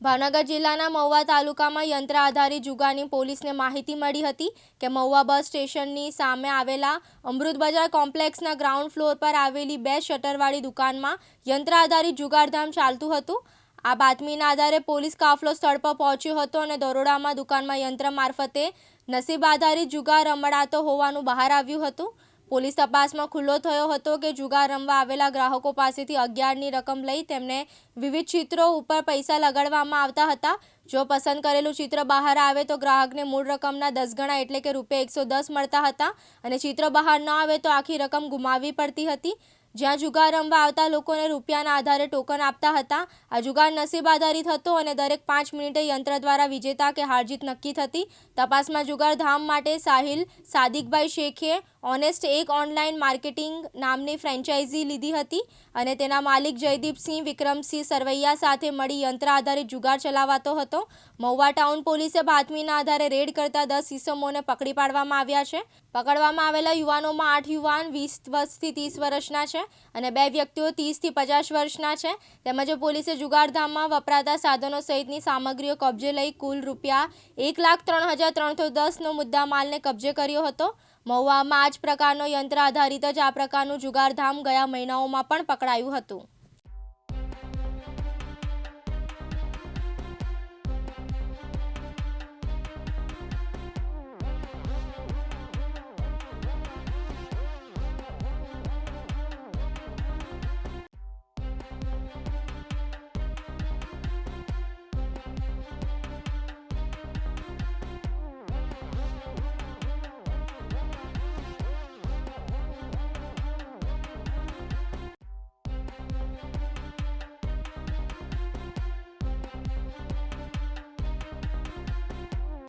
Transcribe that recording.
ભાવનગર જિલ્લાના મહુવા તાલુકામાં યંત્ર આધારિત જુગારની પોલીસને માહિતી મળી હતી કે મહુવા બસ સ્ટેશનની સામે આવેલા અમૃત બજાર કોમ્પ્લેક્સના ગ્રાઉન્ડ ફ્લોર પર આવેલી બે શટરવાળી દુકાનમાં યંત્ર આધારિત જુગારધામ ચાલતું હતું. આ બાતમીના આધારે પોલીસ કાફલો સ્થળ પર પહોંચ્યો હતો અને દરોડામાં દુકાનમાં યંત્ર મારફતે નસીબ આધારિત જુગાર રમડાતો હોવાનું બહાર આવ્યું હતું. પોલીસ તપાસમાં ખુલ્લો થયો હતો કે જુગાર રમવા આવેલા ગ્રાહકો પાસેથી અગિયારની રકમ લઈ તેમને વિવિધ ચિત્રો ઉપર પૈસા લગાડવામાં આવતા હતા. જો પસંદ કરેલું ચિત્ર બહાર આવે તો ગ્રાહકને મૂળ રકમના દસ ગણા એટલે કે રૂપિયા એકસો દસ મળતા હતા અને ચિત્ર બહાર ન આવે તો આખી રકમ ગુમાવવી પડતી હતી. જ્યાં જુગાર રમવા આવતા લોકોને રૂપિયાના આધારે ટોકન આપતા હતા. આ જુગાર નસીબ આધારિત હતો અને દરેક પાંચ મિનિટે યંત્ર દ્વારા વિજેતા કે હારજીત નક્કી થતી. તપાસમાં જુગાર ધામ માટે સાહિલ સાદિકભાઈ શેખે ઓનેસ્ટ એક ઓનલાઈન માર્કેટિંગ નામની ફ્રેન્ચાઇઝી લીધી હતી અને તેના માલિક જયદીપસિંહ, વિક્રમસિંહ સરવૈયા સાથે મળી યંત્ર આધારિત જુગાર ચલાવાતો હતો. મહુવા ટાઉન પોલીસે બાતમીના આધારે રેડ કરતા દસ ઇસમોને પકડી પાડવામાં આવ્યા છે. પકડવામાં આવેલા યુવાનોમાં આઠ યુવાન, વીસ વર્ષથી ત્રીસ વર્ષના છે અને બે વ્યક્તિઓ ત્રીસથી પચાસ વર્ષના છે. તેમજ પોલીસે જુગારધામમાં વપરાતા સાધનો સહિતની સામગ્રીઓ કબજે લઈ કુલ રૂપિયા એક લાખ ત્રણ હજાર ત્રણસો દસનો મુદ્દામાલને કબજે કર્યો હતો. મહુવામાં આ જ પ્રકારનો યંત્ર આધારિત જ આ પ્રકારનું જુગારધામ ગયા મહિનાઓમાં પણ પકડાયું હતું.